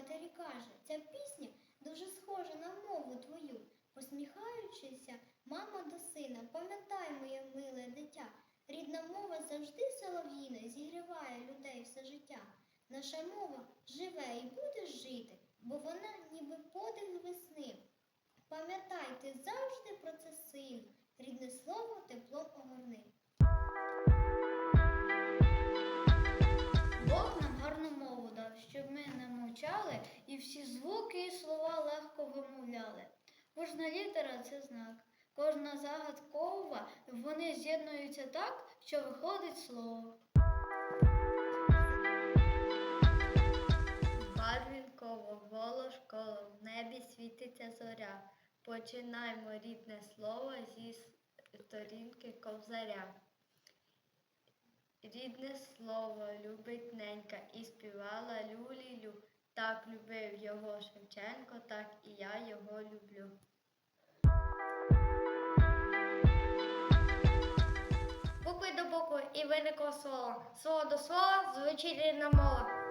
матері каже, ця пісня дуже схожа на мову твою. Посміхаючися, мама до сина, пам'ятай, моє миле дитя, рідна мова завжди солов'їна зігріває людей все життя. Наша мова живе і буде жити, бо вона ніби подих весни. Пам'ятай, ти завжди про це син, рідне слово теплом огорни. Легко вимовляли. Кожна літера це знак, кожна загадкова, вони з'єднуються так, що виходить слово. Барвінково, волошково, в небі світиться зоря. Починаймо рідне слово зі сторінки ковзаря. Рідне слово любить ненька і співала люлілю. Так любив його Шевченко, так і я його люблю. Букви до букви і виникло слово. Слово до слова звучить рідна мова.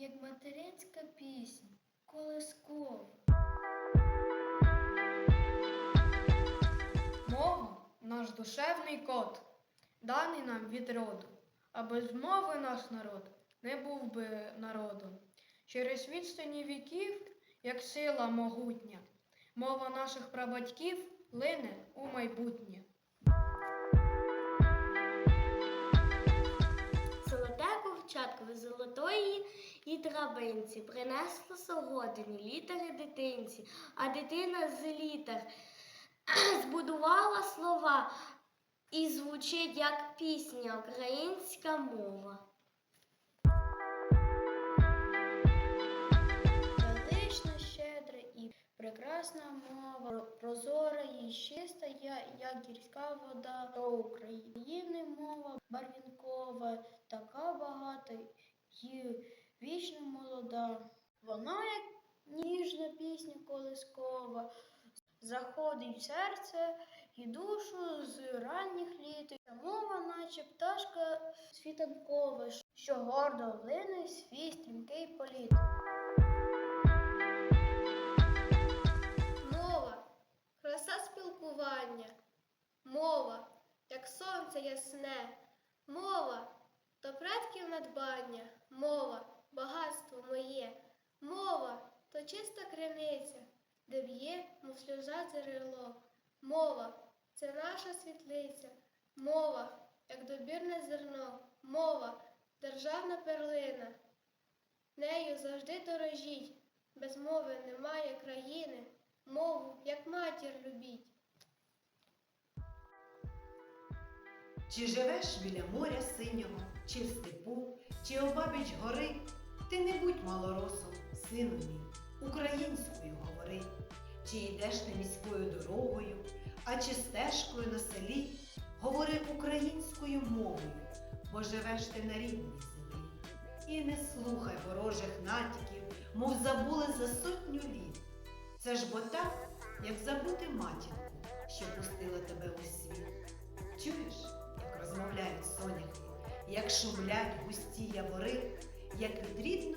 Як материнська пісня, колискову. Мова наш душевний код, даний нам від роду, а без мови наш народ не був би народом. Через відстані віків, як сила могутня, мова наших прабатьків лине у майбутнє. І драбинці принесло согодині літери дитинці, а дитина з літер збудувала слова і звучить як пісня українська мова. Велична, щедра і прекрасна мова, прозора і чиста, як гірська вода. До України мова барвінкова, така багата і вічно молода. Вона, як ніжна пісня колискова, заходить в серце і душу з ранніх літ. Мова, наче пташка світанкова, що гордо лине свій стрімкий політ. Мова. Краса спілкування, мова, як сонце ясне, мова. То предків надбання, мова багатство моє, мова то чиста криниця, де б'є, мов сльоза джерело. Мова це наша світлиця, мова, як добірне зерно, мова державна перлина. Нею завжди дорожіть, без мови немає країни, мову, як матір любіть. Чи живеш біля моря синього, чи в степу, чи обабіч гори, ти не будь малоросом, сину мій, українською говори. Чи йдеш ти міською дорогою, а чи стежкою на селі, говори українською мовою, бо живеш ти на рідній землі. І не слухай ворожих натяків, мов забули за сотню літ. Це ж бо так, як забути матінку, що пустила тебе у світ. Чуєш, як розмовляють соняхи, як шумлять густі явори, як від